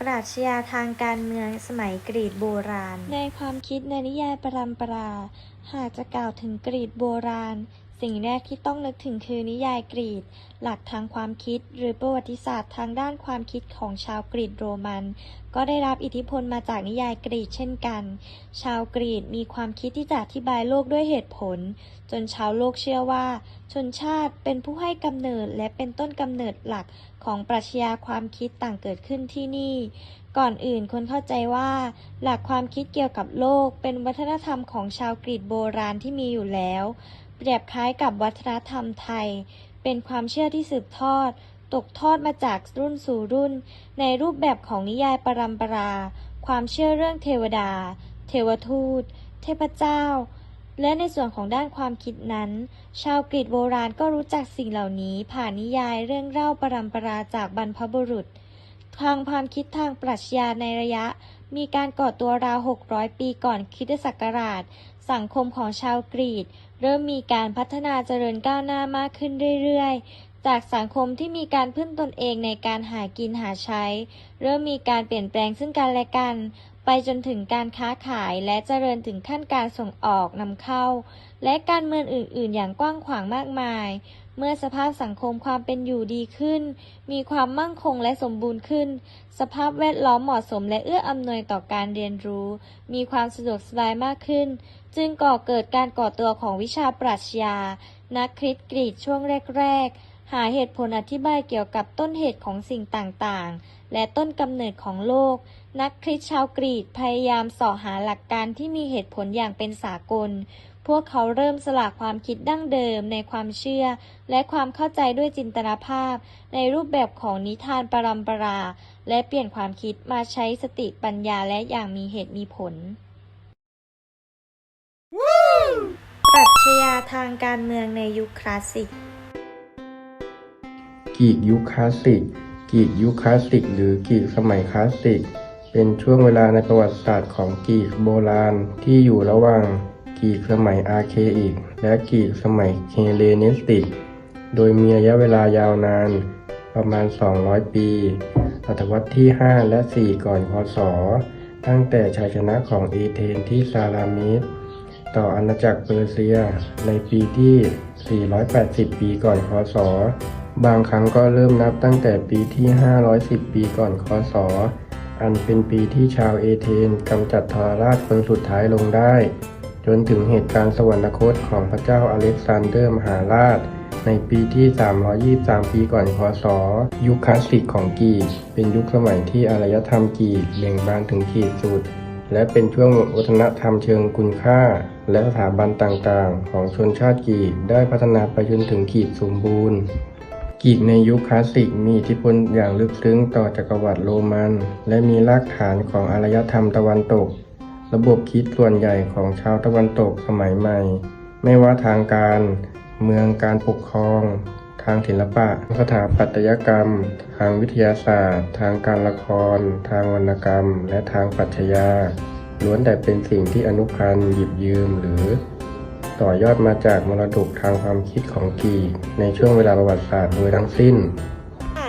ปรัชญาทางการเมืองสมัยกรีกโบราณ ในความคิดในนิยายปรัมปรา หากจะกล่าวถึงกรีกโบราณ สิ่งแรกที่ต้องนึกถึงคือนิยายกรีก หลักทางความคิด หรือประวัติศาสตร์ทางด้านความคิดของชาวกรีกโรมัน ก็ได้รับอิทธิพลมาจากนิยายกรีกเช่นกัน ชาวกรีกมีความคิดที่จะอธิบายโลกด้วยเหตุผล จนชาวโลกเชื่อว่า ชนชาติเป็นผู้ให้กำเนิดและเป็นต้นกำเนิดหลักของปรัชญาความคิดต่างเกิดขึ้นที่นี่ ก่อนอื่นคนเข้าใจว่า หลักความคิดเกี่ยวกับโลกเป็นวัฒนธรรมของชาวกรีกโบราณที่มีอยู่แล้ว เปรียบคล้ายกับวัฒนธรรมไทย เป็นความเชื่อที่สืบทอด ตกทอดมาจากรุ่นสู่รุ่น ในรูปแบบของนิยายปรัมปรา ความเชื่อเรื่องเทวดา เทวทูต เทพเจ้า และในส่วนของด้านความคิดนั้น ชาวกรีกโบราณก็รู้จักสิ่งเหล่านี้ผ่านนิยายเรื่องเล่าปรัมปราจากบรรพบุรุษ ทางความคิดทางปรัชญาในระยะมีการก่อตัวราว 600 ปีก่อนคริสตศักราช สังคมของชาวกรีก เริ่มมีการพัฒนาเจริญก้าวหน้ามากขึ้นเรื่อยๆ จากสังคมที่มีการพึ่งตนเองในการหากินหาใช้ เริ่มมีการเปลี่ยนแปลงซึ่งกันและกัน ไปจนถึงการค้าขายและเจริญถึงขั้นการส่งออกนำเข้า และการเมืองอื่นๆ อย่างกว้างขวางมากมาย เมื่อสภาพสังคมความเป็นอยู่ดีขึ้น มีความมั่งคงและสมบูรณ์ขึ้น สภาพแวดล้อมเหมาะสมและเอื้ออำนวยต่อการเรียนรู้ มีความสะดวกสบายมากขึ้น จึงก่อเกิดการก่อตัวของวิชาปรัชญา นักคริสต์กรีกช่วงแรก ๆ หาเหตุผลอธิบายเกี่ยวกับต้นเหตุของสิ่งต่างๆ และต้นกำเนิดของโลก นักคริสต์ชาวกรีกพยายามสาะหาหลักการที่มีเหตุผลอย่างเป็นสากล พวกเขาเริ่มสละความคิดดั้งเดิมในความเชื่อ และความเข้าใจด้วยจินตนาภาพ ในรูปแบบของนิทานปรัมปรา และเปลี่ยนความคิดมาใช้สติปัญญาและอย่างมีเหตุมีผล ปรัชญาทางการเมืองในยุคคลาสสิก กรีกยุคคลาสสิก กรีกยุคคลาสสิก หรือกรีกสมัยคลาสสิก เป็นช่วงเวลาในประวัติศาสตร์ของกรีกโบราณที่อยู่ระหว่างกรีกสมัยอาร์เคอิก และกรีกสมัยเฮเลนิสติก โดยมีระยะเวลายาวนานประมาณ 200 ปีศตวรรษที่ 5 และ 4 ก่อนคศตั้งแต่ชัยชนะของเอเธนที่ซาลามิส ต่ออาณาจักรเปอร์เซีย ในปีที่ 480 ปีก่อนคศ บางครั้งก็เริ่มนับตั้งแต่ปีที่ 510 ปีก่อนคศ อันเป็นปีที่ชาวเอเธนกำจัดทรราชคนสุดท้ายลงได้ จนถึงเหตุการณ์สวรรคตของพระเจ้าอเล็กซานเดอร์มหาราชในปีที่ 323 ปีก่อนคศ ยุคคลาสสิกของกรีกเป็นยุคสมัยที่อารยธรรมกรีกเบ่งบานถึงขีดสุด และเป็นช่วงวัฒนธรรมเชิงคุณค่า และสถาบันต่างๆ ของชนชาติกรีกได้พัฒนาไปจนถึงขีดสมบูรณ์กรีกในยุคคลาสสิกมีอิทธิพลอย่างลึกซึ้งต่อจักรวรรดิโรมัน และมีรากฐานของอารยธรรมตะวันตก ระบบคิดส่วนใหญ่ของชาวตะวันตกสมัยใหม่ ไม่ว่าทางการ เมืองการปกครอง ทางศิลปะ สถาปัตยกรรม ทางวิทยาศาสตร์ ทางการละคร ทางวรรณกรรม และทางปรัชญา ล้วนแต่เป็นสิ่งที่อนุพันธ์หยิบยืมหรือ ต่อยอดมาจากมรดกทางความคิดของกรีกในช่วงเวลาประวัติศาสตร์โดยทั้งสิ้น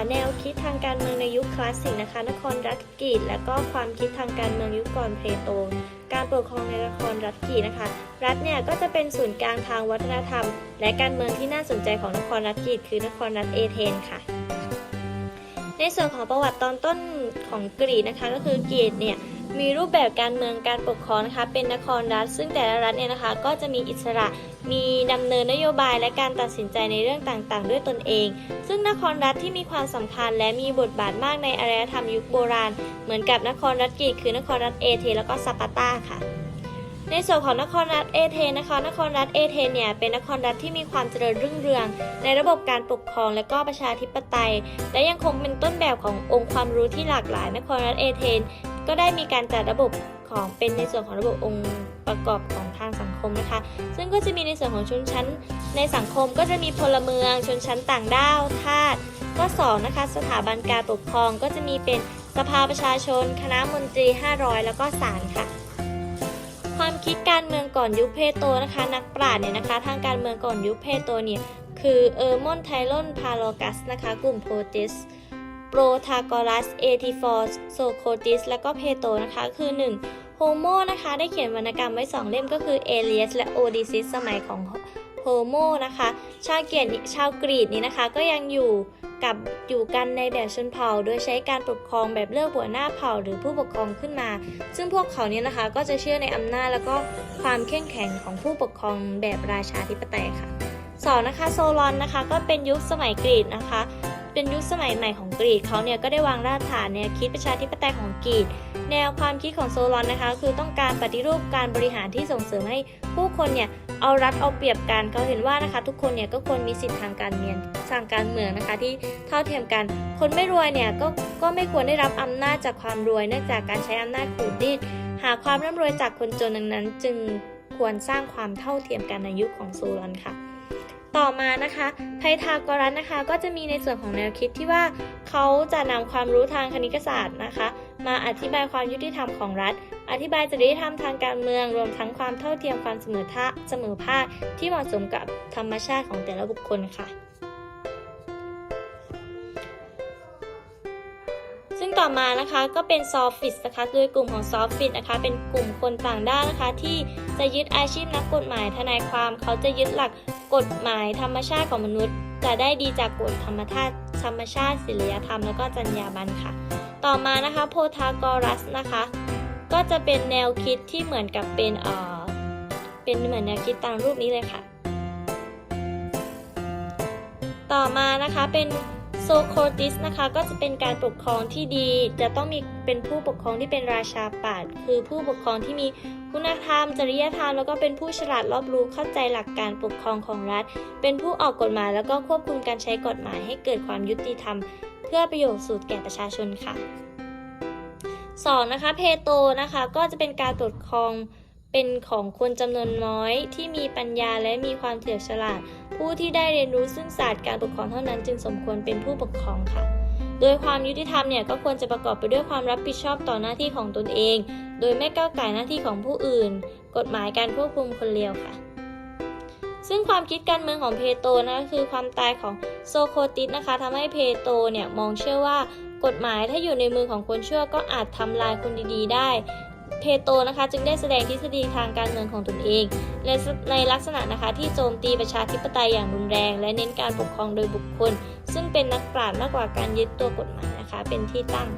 แนวคิดทางการเมืองในยุคคลาสสิกนะคะนครรัฐกรีกและก็ความคิดทางการเมืองยุคก่อนเพลโต การปกครองในนครรัฐกรีกนะคะ รัฐเนี่ยก็จะเป็นศูนย์กลางทางวัฒนธรรม และการเมืองที่น่าสนใจของนครรัฐกรีกคือนครรัฐเอเธนค่ะ ในส่วนของประวัติตอนต้นของกรีกนะคะก็คือกรีกเนี่ยมีรูปแบบการเมืองการปกครองนะคะเป็นนครรัฐ ซึ่งแต่ละรัฐเนี่ยนะคะก็จะมีอิสระมีดำเนินนโยบายและการตัดสินใจในเรื่องต่างๆ ด้วยตนเอง ซึ่งนครรัฐที่มีความสำคัญและมีบทบาทมากในอารยธรรมยุคโบราณ เหมือนกับนครรัฐกรีกคือนครรัฐเอเธนแล้วก็สปาร์ตาค่ะ ในส่วนของนครรัฐเอเธนนะคะนครรัฐเอเธนเนี่ยเป็นนครรัฐที่มีความเจริญรุ่งเรือง ในระบบการปกครองและก็ประชาธิปไตย และยังคงเป็นต้นแบบขององค์ความรู้ที่หลากหลายนครรัฐเอเธนก็ได้มีการจัดระบบของเป็นในส่วนของระบบองค์ประกอบของทางสังคมนะคะ ซึ่งก็จะมีในส่วนของชนชั้น ในสังคมก็จะมีพลเมือง ชนชั้นต่างด้าวทาสก็สองนะคะสถาบันการปกครองก็จะมีเป็นสภาประชาชน คณะมนตรี 500 แล้วก็ศาลค่ะ ความคิดการเมืองก่อนยุคเพโตนะคะ นักปราชญ์เนี่ยนะคะ ทางการเมืองก่อนยุคเพโตเนี่ยคือเออร์มอนไทลอนพาโลกัสนะคะ กลุ่มโปรเตสโปรทากรัสเอทิฟอร์โซโคติสและก็เพโตนะคะ คือ 1. โฮโมนะคะได้เขียนวรรณกรรมไว้ 2 เล่มก็คือเอเลียสและโอดิซิสสมัยของโฮโมนะคะ ชาวเกียรติชาวกรีกนี้นะคะก็ยังอยู่ กับอยู่กันในแบบชนเผ่า โดยใช้การปกครองแบบเลือกหัวหน้าเผ่าหรือผู้ปกครองขึ้นมา ซึ่งพวกเขาเนี่ยนะคะก็จะเชื่อในอำนาจแล้วก็ความเข้มแข็งของผู้ปกครองแบบราชาธิปไตยค่ะสองนะคะโซลอนนะคะก็เป็นยุคสมัยกรีกนะคะ เป็นยุคสมัยใหม่ของกรีกเขาเนี่ยก็ได้วางรากฐานแนวคิดประชาธิปไตยของกรีกแนวความคิดของโซลอนนะคะ คือต้องการปฏิรูปการบริหารที่ส่งเสริมให้ ผู้คนเนี่ยเอารัดเอาเปรียบกันเขาเห็นว่านะคะ ทุกคนเนี่ยก็ควรมีสิทธิทางการเมืองทางการเมืองนะคะ ที่เท่าเทียมกัน คนไม่รวยเนี่ยก็ก็ไม่ควรได้รับอำนาจจากความรวยเนื่องจากการใช้อำนาจขูดรีดหาความร่ำรวยจากคนจนดังนั้น จึงควรสร้างความเท่าเทียมกันในยุคของโซลอนค่ะ ต่อมานะคะไพทากรัสนะคะก็จะมีในส่วนของแนวคิดที่ว่าเขาจะนำความรู้ทางคณิตศาสตร์นะคะ มาอธิบายความยุติธรรมของรัฐ อธิบายจริยธรรมทางการเมืองรวมทั้งความเท่าเทียมความเสมอท่าเสมอภาคที่เหมาะสมกับธรรมชาติของแต่ละบุคคลค่ะ ซึ่งต่อมานะคะก็เป็นซอฟฟิสนะคะโดยกลุ่มของซอฟฟิสนะคะ เป็นกลุ่มคนต่างด้าวนะคะ ที่จะยึดอาชีพนักกฎหมายทนายความเขาจะยึดหลักกฎหมายธรรมชาติของมนุษย์ จะได้ดีจากกฎธรรมชาติธรรมชาติศิลยธรรม แล้วก็จรรยาบรรณค่ะ ต่อมานะคะโพธากรัสนะคะ ก็จะเป็นแนวคิดที่เหมือนกับเป็นเอ่อเป็นเหมือนแนวคิดตามรูปนี้เลยค่ะ ต่อมานะคะเป็นโซโครติสนะคะก็จะเป็นการปกครองที่ดี จะต้องมีเป็นผู้ปกครองที่เป็นราชาปาดคือผู้ปกครองที่มีคุณธรรม จริยธรรมแล้วก็เป็นผู้ฉลาดรอบรู้เข้าใจหลักการปกครองของรัฐ เป็นผู้ออกกฎหมายแล้วก็ควบคุมการใช้กฎหมายให้เกิดความยุติธรรม เพื่อประโยชน์สุดแก่ประชาชนค่ะ สองนะคะเพโตนะคะก็จะเป็นการปกครองเป็นของคนจำนวนน้อยที่มีปัญญาและมีความเฉลียวฉลาด ผู้ที่ได้เรียนรู้ซึ่งศาสตร์การปกครองเท่านั้นจึงสมควรเป็นผู้ปกครองค่ะ โดยความยุติธรรมเนี่ยก็ควรจะประกอบไปด้วยความรับผิดชอบต่อหน้าที่ของตนเอง โดยไม่ก้าวไก่หน้าที่ของผู้อื่น กฎหมายการควบคุมคนเลวค่ะ ซึ่งความคิดการเมืองของเพโตนะคือความตายของโซโคติสนะคะทำให้เพโตเนี่ยมองเชื่อว่ากฎหมายถ้าอยู่ในมือของคนชั่วก็อาจทำลายคนดีๆ ได้เพโตนะคะจึงได้แสดงทฤษฎีทางการเมืองของตนเองและในลักษณะนะคะที่โจมตีประชาธิปไตยอย่างรุนแรง และเน้นการปกครองโดยบุคคล ซึ่งเป็นนักปราชญ์มากกว่าการยึดตัวกฎหมายนะคะเป็นที่ตั้ง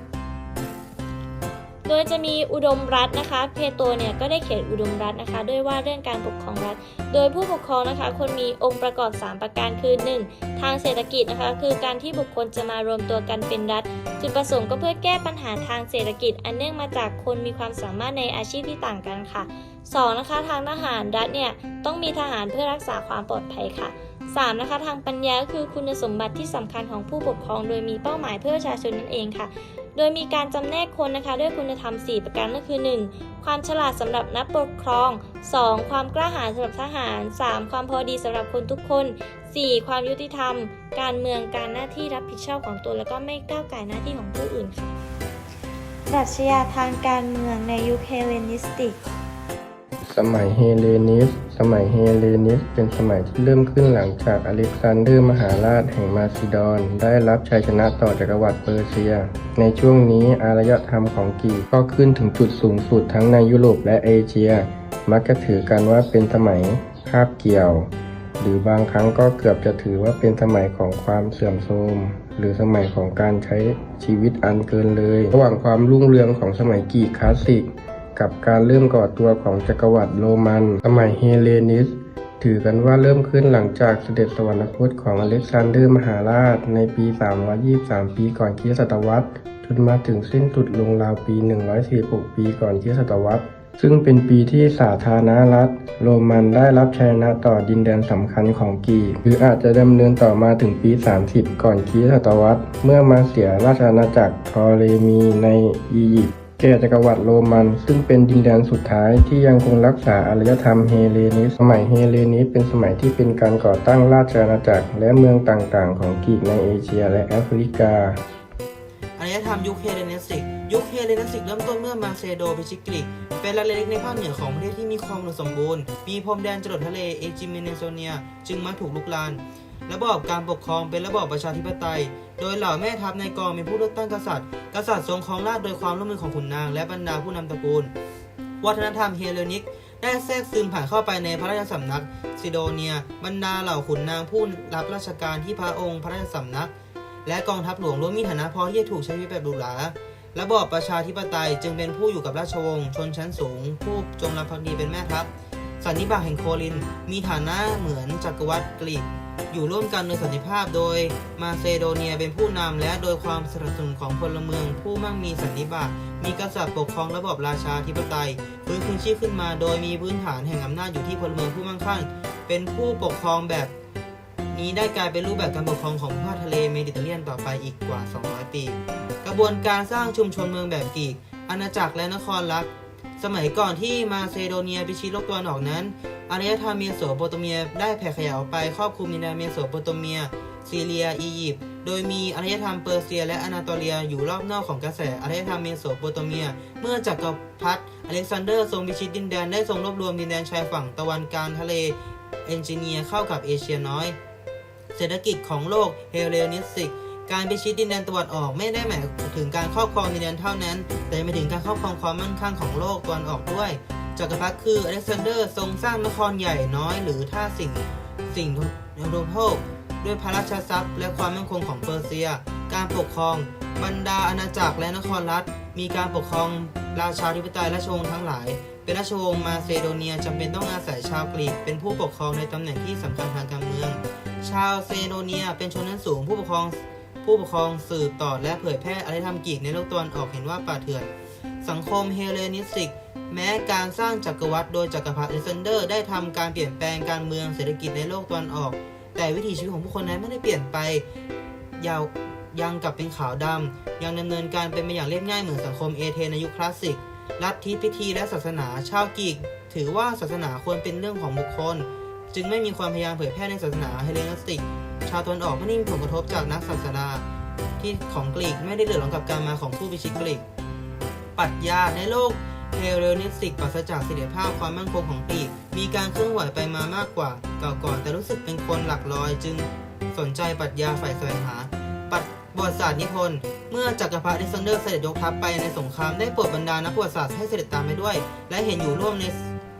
โดยจะมีอุดมรัฐนะคะ เพโตเนี่ยก็ได้เขียนอุดมรัฐนะคะ ด้วยว่าเรื่องการปกครองรัฐ โดยผู้ปกครองนะคะควรมีองค์ประกอบ 3 ประการคือ 1. ทางเศรษฐกิจนะคะ คือการที่บุคคลจะมารวมตัวกันเป็นรัฐ จุดประสงค์ก็เพื่อแก้ปัญหาทางเศรษฐกิจ อันเนื่องมาจากคนมีความสามารถในอาชีพที่ต่างกันค่ะ 2. นะคะทางทหารรัฐเนี่ยต้องมีทหารเพื่อรักษาความปลอดภัยค่ะ 3. นะคะทางปัญญาก็คือคุณสมบัติที่สำคัญของผู้ปกครองโดยมีเป้าหมายเพื่อประชาชนนั่นเองค่ะ โดยมีการจำแนกคนนะคะด้วยคุณธรรม 4 ประการก็คือ 1. ความฉลาดสำหรับนักปกครอง 2. ความกล้าหาญสำหรับทหาร 3. ความพอดีสำหรับคนทุกคน 4. ความยุติธรรม การเมืองการหน้าที่รับผิดชอบของตัวแล้วก็ไม่ก้าวไก่หน้าที่ของผู้อื่นค่ะปรัชญาทางการเมืองในยุคเฮเลนิสติก สมัยเฮเลนิส สมัยเฮเลนิส เป็นสมัยที่เริ่มขึ้นหลังจากอเล็กซานเดอร์มหาราชแห่งมาซิดอน ได้รับชัยชนะต่อจักรวรรดิเปอร์เซีย ในช่วงนี้อารยธรรมของกรีกก็ขึ้นถึงจุดสูงสุดทั้งในยุโรปและเอเชีย มักจะถือกันว่าเป็นสมัยคาบเกี่ยว หรือบางครั้งก็เกือบจะถือว่าเป็นสมัยของความเสื่อมโทรมหรือสมัยของการใช้ชีวิตอันเกินเลย ระหว่างความรุ่งเรืองของสมัยกรีกคลาสสิก กับการเริ่มก่อตัวของจักรวรรดิโรมัน สมัยเฮเลนิส ถือกันว่าเริ่มขึ้นหลังจากเสด็จสวรรคตของอเล็กซานเดอร์มหาราช ในปี 323 ปีก่อนคริสตศตวรรษจนมาถึงสิ้นสุดลงราวปี 146 ปีก่อนคริสตศตวรรษซึ่งเป็นปีที่สาธารณรัฐ โรมันได้รับชัยชนะต่อดินแดนสำคัญของกรีกหรืออาจจะดำเนินต่อมาถึงปี 30 ก่อนคริสตศตวรรษเมื่อมาเสียราชอาณาจักรทอเลมีในอียิปต์ แก่จักรวรรดิโรมัน ซึ่งเป็นดินแดนสุดท้ายที่ยังคงรักษาอารยธรรมเฮเลนิสสมัยเฮเลนิสเป็นสมัยที่เป็นการก่อตั้งราชอาณาจักร และเมืองต่างๆ ของกรีกในเอเชียและแอฟริกาอารยธรรมยุคเฮเลนิสติก ยุคเฮเลนิสติกเริ่มต้นเมื่อมาเซโดพิชิกรีกเป็นรัฐเล็กในภาคเหนือของประเทศที่มีความอุดมสมบูรณ์ มีพรมแดนจรดทะเลเอจิเมเนโซเนีย จึงมักถูกลุกลาน ระบอบการปกครองเป็นระบอบประชาธิปไตย โดยเหล่าแม่ทัพในกองเป็นผู้เลือกตั้งกษัตริย์ กษัตริย์ทรงครองราชย์โดยความร่วมมือของขุนนางและบรรดาผู้นำตระกูล วัฒนธรรมเฮเลนิก ได้แทรกซึมผ่านเข้าไปในพระราชสำนักซิโดเนีย บรรดาเหล่าขุนนางผู้รับราชการที่พระองค์พระราชสำนัก และกองทัพหลวงล้วนมีฐานะพอที่จะถูกใช้ชีวิตแบบหรูหราระบอบประชาธิปไตยจึงเป็นผู้อยู่กับราชวงศ์ชนชั้นสูง ผู้จงรักภักดีเป็นแม่ทัพ สันนิบาตแห่งโคลิน มีฐานะเหมือนจักรวรรดิกรีกอยู่ร่วมกันโดยสันติภาพโดยมาเซโดเนียเป็นผู้นำและโดยความสนับสนุนของพลเมือง ผู้มั่งมีสันนิบาตมีกษัตริย์ปกครองระบอบราชาธิปไตยฟื้นคืนชีพขึ้นมาโดยมีพื้นฐานแห่งอำนาจอยู่ที่พลเมืองผู้มั่งคั่งเป็นผู้ปกครองแบบนี้ได้กลายเป็นรูปแบบการปกครองของภาคทะเลเมดิเตอร์เรเนียนต่อไปอีกกว่า 200 ปี กระบวนการสร้างชุมชนเมืองแบบกรีกอาณาจักรและนครรัก สมัยก่อนที่มาเซโดเนียพิชิตโลกตะวันออกนั้นอารยธรรมเมโสโปเตเมียได้แผ่ขยายออกไปครอบคลุมดินแดนเมโสโปเตเมีย ซีเรีย อียิปต์ โดยมีอารยธรรมเปอร์เซีย และอนาโตเลียอยู่รอบนอกของกระแสอารยธรรมเมโสโปเตเมีย เมื่อจักรพรรดิอเล็กซานเดอร์ทรงพิชิตดินแดนได้ทรงรวบรวมดินแดนชายฝั่งตะวันกลางทะเลเอนจิเนียเข้ากับเอเชียน้อย เศรษฐกิจของโลกเฮเลนิสติก การพิชิตดินแดนตะวันออกไม่ได้หมายถึงการครอบครองดินแดนเท่านั้น แต่หมายถึงการครอบครองความมั่นคงของโลกตะวันออกด้วยจักรพรรดิคืออเล็กซานเดอร์ทรงสร้างนครใหญ่น้อยหรือท่าสิ่งสิ่งโดโภคด้วยพระราชทรัพย์ และความมั่นคงของเปอร์เซีย การปกครอง บรรดาอาณาจักรและนครรัฐ มีการปกครองราชาธิปไตยราชวงศ์ทั้งหลาย เป็นราชวงศ์มาเซโดเนียจำเป็นต้องอาศัยชาวกรีกเป็นผู้ปกครองในตำแหน่งที่สำคัญทางการเมือง ชาวเซโดเนียเป็นชนชั้นสูงผู้ปกครอง ผู้ปกครองสืบต่อและเผยแพร่อารยธรรมกรีกในโลกตะวันออกเห็นว่าป่าเถื่อน สังคมเฮเลนิสติก แม้การสร้างจักรวรรดิโดยจักรพรรดิอเล็กซานเดอร์ ได้ทำการเปลี่ยนแปลงการเมืองเศรษฐกิจในโลกตะวันออก แต่วิถีชีวิตของผู้คนนั้นไม่ได้เปลี่ยนไปยาวยังกลับเป็นขาวดำยังดำเนินการเป็นไปอย่างเรียบง่ายเหมือนสังคมเอเธนในยุคคลาสสิกลัทธิพิธีและศาสนาชาวกรีกถือว่าศาสนาควรเป็นเรื่องของบุคคล จึงไม่มีความพยายามเผยแพร่ในศาสนาเฮเลนิสติก ชาวตะวันออกไม่ได้มีผลกระทบจากนักศาสนาที่ของกรีกไม่ได้เดือดร้อนกับการมาของผู้พิชิตกรีกปรัชญาในโลกเฮเลนิสติกปราศจากเสถียรภาพความมั่นคงของกรีกมีการเคลื่อนไหวไปมามากกว่าเก่าก่อนแต่รู้สึกเป็นคนหลักลอยจึงสนใจปรัชญาฝ่ายแสวงหาปัดประวัติศาสตร์นิพนธ์เมื่อจักรพรรดิเซานเดอร์เสด็จยกทัพไปในสงครามได้โปรดบรรดานักประวัติศาสตร์ให้เสด็จตามไปด้วย และเห็นอยู่ร่วมใน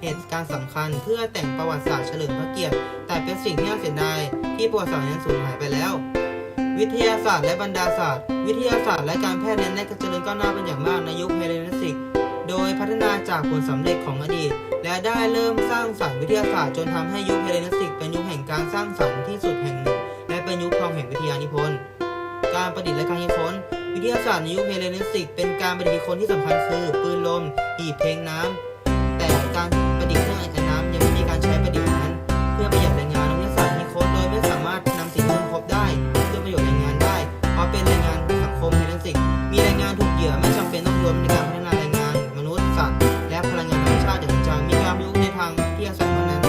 เหตุการณ์สำคัญเพื่อแต่งประวัติศาสตร์เฉลิมพระเกียรติ แต่เป็นสิ่งที่น่าเสียดายที่ประวัติศาสตร์นั้นสูญหายไปแล้ว วิทยาศาสตร์และบรรดาศาสตร์ วิทยาศาสตร์และการแพทย์นั้นได้เจริญก้าวหน้าเป็นอย่างมากในยุคเฮเลนิสติก โดยพัฒนาจากผลสำเร็จของอดีต และได้เริ่มสร้างสรรค์วิทยาศาสตร์จนทำให้ยุคเฮเลนิสติก เป็นยุคแห่งการสร้างสรรค์ที่สุดแห่งหนึ่ง และเป็นยุคทองแห่งวิทยานิพนธ์ การประดิษฐ์และการคิดค้นวิทยาศาสตร์ในยุคเฮเลนิสติก เป็นการประดิษฐ์ค้นที่สำคัญคือปืนลมหีบเพลงน้ำแต่ การประดิษฐ์เครื่องไอ้น้ำยังไม่มีการใช้ประดิษฐ์นั้น เพื่อประหยัดแรงงานนักวิทยาศาสตร์คิดค้นโดยไม่สามารถนำสิ่งที่ค้นพบได้เพื่อประโยชน์แรงงานได้ เพราะเป็นแรงงานสังคมเฮเลนสิกมีแรงงานถูกเหยื่อไม่จำเป็นต้องรวมในการพัฒนาแรงงาน มนุษย์สัตว์และพลังงานธรรมชาติอย่างจะมีการประยุกต์ในทางวิทยาศาสตร์เท่านั้น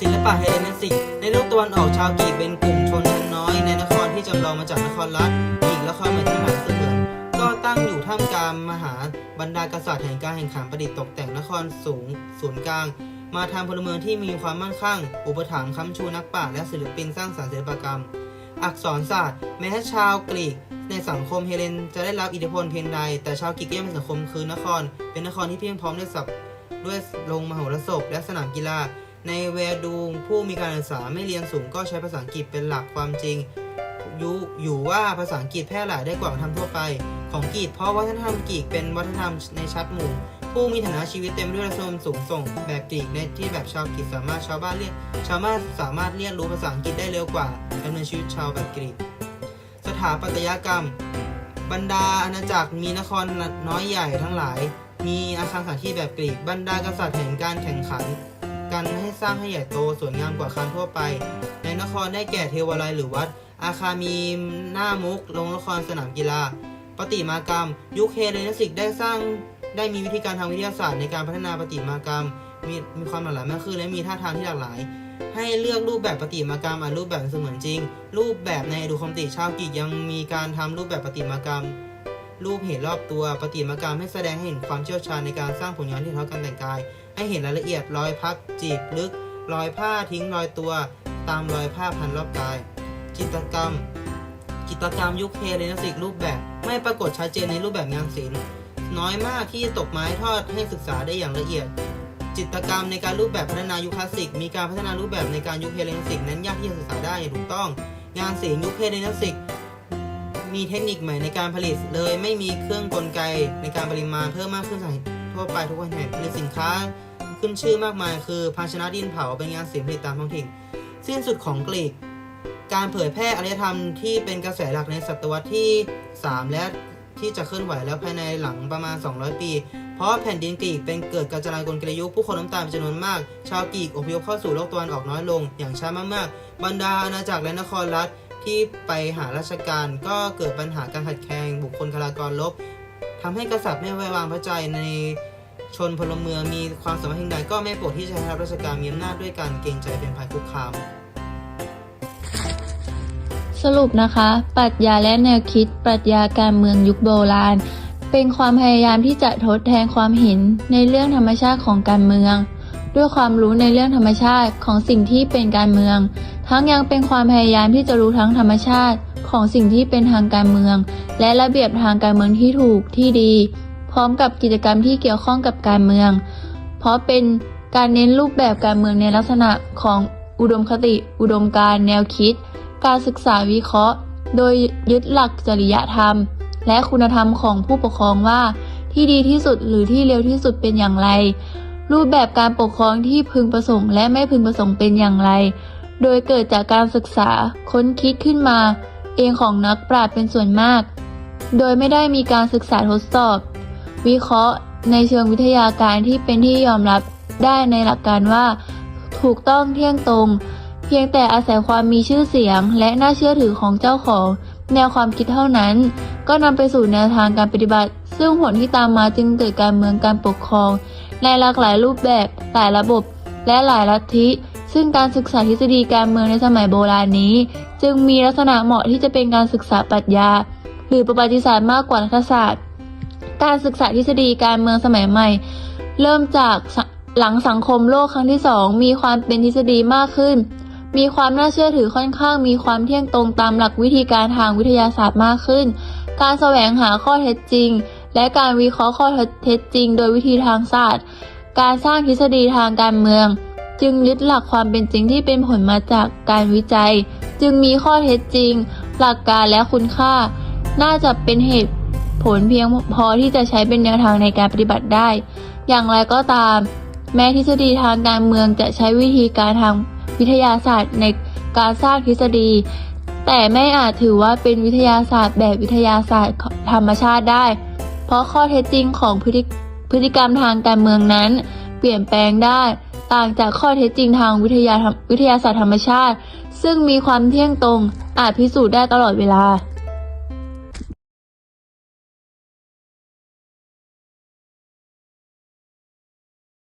ศิลปะเฮเลนิสติก ในโลกตะวันออกชาวกรีกเป็นกลุ่มชนชั้นน้อย ในนครที่จำลองมาจากนครรัฐอีกและครเหมือนที่มหาเสมือน ตั้งอยู่ท่ามกลางมหาบรรดากษัตริย์แห่งการแข่งขันประดิษฐ์ตกแต่งนครสูงศูนย์กลาง มาทำพลเมืองที่มีความมั่งคั่งอุปถัมภ์ค้ำชูนักปราชญ์และศิลปินสร้างสรรค์ศิลปกรรม อักษรศาสตร์ แม้ชาวกรีกในสังคมเฮเลนจะได้รับอิทธิพลเพียงใด แต่ชาวกรีกยังเป็นสังคมคือนคร เป็นนครที่เพียงพร้อมด้วยสับด้วยโรงมโหรสพและสนามกีฬา ในแวร์ดูงผู้มีการศึกษาไม่เรียนสูงก็ใช้ภาษาอังกฤษเป็นหลักความจริงอยู่อยู่ว่าภาษาอังกฤษแพร่หลายได้กว่าวัฒนธรรมทั่วไป ของกรีกเพราะวัฒนธรรมกรีกเป็นวัฒนธรรมในชั้นหมู่ ผู้มีฐานะชีวิตเต็มไปด้วยรสนิยมสูงส่ง แบบกรีกในที่แบบชาวกรีกสามารถชาวบ้านเรียนชาวบ้านสามารถเรียนรู้ภาษาอังกฤษได้เร็วกว่าดำเนินชีวิตชาวแบบกรีก สถาปัตยกรรม บรรดาอาณาจักรมีนครน้อยใหญ่ทั้งหลาย มีอาคารสถานที่แบบกรีกบรรดากษัตริย์แห่งการแข่งขันกันให้สร้างให้ใหญ่โตสวยงามกว่าอาคารทั่วไป ในนครได้แก่เทวาลัยหรือวัด อาคารมีหน้ามุกโรงละครสนามกีฬา ประติมากรรม ยุคเฮเลนิสติกได้สร้างได้มีวิธีการทางวิทยาศาสตร์ในการพัฒนาประติมากรรม มีมีความหลากหลายมากขึ้นและมีท่าทางที่หลากหลาย ให้เลือกรูปแบบประติมากรรมอะรูปแบบเสมือนจริง รูปแบบในอดูคมติชาวกรีกยังมีการทำรูปแบบประติมากรรม รูปเห็นรอบตัวประติมากรรมให้แสดงให้เห็นความเชี่ยวชาญในการสร้างผลงานที่เท่ากันแต่งกาย ให้เห็นรายละเอียดรอยพักจีบลึกรอยผ้าทิ้งรอยตัว ตามรอยผ้าพันรอบกาย จิตรกรรม จิตกรรมยุคเฮเลนิสติกรูปแบบ ไม่ปรากฏชัดเจนในรูปแบบงานศิลป์น้อยมากที่จะตกไม้ทอดให้ศึกษาได้อย่างละเอียด จิตกรรมในการรูปแบบพัฒนายุคคลาสสิก มีการพัฒนารูปแบบในการยุคเฮเลนิสติกนั้นยากที่จะศึกษาได้อย่างถูกต้อง งานศิลป์ยุคเฮเลนิสติกมีเทคนิคใหม่ในการผลิตเลยไม่มีเครื่องกลไกในการปริมาณเพิ่มมากขึ้นจากทั่วไปทุกวันแห่งผลิตสินค้าขึ้นชื่อมากมาย คือภาชนะดินเผาเป็นงานศิลป์ผลิตตามท้องถิ่นสิ้นสุดของกรีก การเผยแพร่อารยธรรมที่เป็นกระแสหลักในศตวรรษที่ 3 และที่จะเคลื่อนไหวแล้วภายในหลังประมาณ 200 ปี เพราะแผ่นดินกรีกเป็นเกิดการจลายกลกลยุคผู้คนน้ำตาลเป็นจำนวนมาก ชาวกรีกอพยพเข้าสู่โลกตะวันออกน้อยลง อย่างช้ามากๆ บรรดาอาณาจักรและนครรัฐที่ไปหาราชการก็เกิดปัญหาการขัดแย้งบุคคลคลากรลบทำให้กษัตริย์ไม่ไว้วางพระใจในชนพลเมืองมีความสามารถเพียงใดก็ไม่โปรดที่จะให้รับราชการมีอำนาจด้วยการเกรงใจเป็นภัยคุกคาม สรุปนะคะ ปรัชญาและแนวคิด ปรัชญาการเมืองยุคโบราณ เป็นความพยายามที่จะทดแทนความเห็นในเรื่องธรรมชาติของการเมือง ด้วยความรู้ในเรื่องธรรมชาติของสิ่งที่เป็นการเมือง ทั้งยังเป็นความพยายามที่จะรู้ทั้งธรรมชาติของสิ่งที่เป็นทางการเมือง และระเบียบทางการเมืองที่ถูกที่ดี พร้อมกับกิจกรรมที่เกี่ยวข้องกับการเมือง เพราะเป็นการเน้นรูปแบบการเมืองในลักษณะของอุดมคติ อุดมการแนวคิด การศึกษาวิเคราะห์ โดยยึดหลักจริยธรรม และคุณธรรมของผู้ปกครองว่าที่ดีที่สุดหรือที่เร็วที่สุดเป็นอย่างไร รูปแบบการปกครองที่พึงประสงค์และไม่พึงประสงค์เป็นอย่างไร โดยเกิดจากการศึกษาค้นคิดขึ้นมา เองของนักปราชญ์เป็นส่วนมาก โดยไม่ได้มีการศึกษาทดสอบ วิเคราะห์ในเชิงวิทยาการที่เป็นที่ยอมรับได้ในหลักการว่า ถูกต้องเที่ยงตรง พียงแต่อาศัยความมีชื่อเสียง และน่าเชื่อถือของเจ้าของ แนวความคิดเท่านั้น ก็นำไปสู่แนวทางการปฏิบัติ ซึ่งผลที่ตามมาจึงเกิดการเมืองการปกครอง ในหลากหลายรูปแบบหลายระบบ และหลายลัทธิ ซึ่งการศึกษาทฤษฎีการเมืองในสมัยโบราณนี้ จึงมีลักษณะเหมาะที่จะเป็นการศึกษาปรัชญา หรือประวัติศาสตร์มากกว่ารัฐศาสตร์ การศึกษาทฤษฎีการเมืองสมัยใหม่ เริ่มจากหลังสังคมโลกครั้งที่สองมีความเป็นทฤษฎีมากขึ้น มีความน่าเชื่อถือค่อนข้างมีความเที่ยงตรงตามหลักวิธีการทางวิทยาศาสตร์มากขึ้น การแสวงหาข้อเท็จจริง และการวิเคราะห์ข้อเท็จจริง โดยวิธีทางศาสตร์ การสร้างทฤษฎีทางการเมือง จึงยึดหลักความเป็นจริงที่เป็นผลมาจากการวิจัย จึงมีข้อเท็จจริง หลักการและคุณค่า น่าจะเป็นเหตุผลเพียงพอที่จะใช้เป็นแนวทางในการปฏิบัติได้ อย่างไรก็ตาม แม้ทฤษฎีทางการเมืองจะใช้วิธีการทาง วิทยาศาสตร์ในการสร้างทฤษฎี แต่ไม่อาจถือว่าเป็นวิทยาศาสตร์แบบวิทยาศาสตร์ธรรมชาติได้ เพราะข้อเท็จจริงของพฤติพฤติกรรมทางการเมืองนั้น เปลี่ยนแปลงได้ ต่างจากข้อเท็จจริงทางวิทยาวิทยาศาสตร์ธรรมชาติ ซึ่งมีความเที่ยงตรงอาจพิสูจน์ได้ตลอดเวลา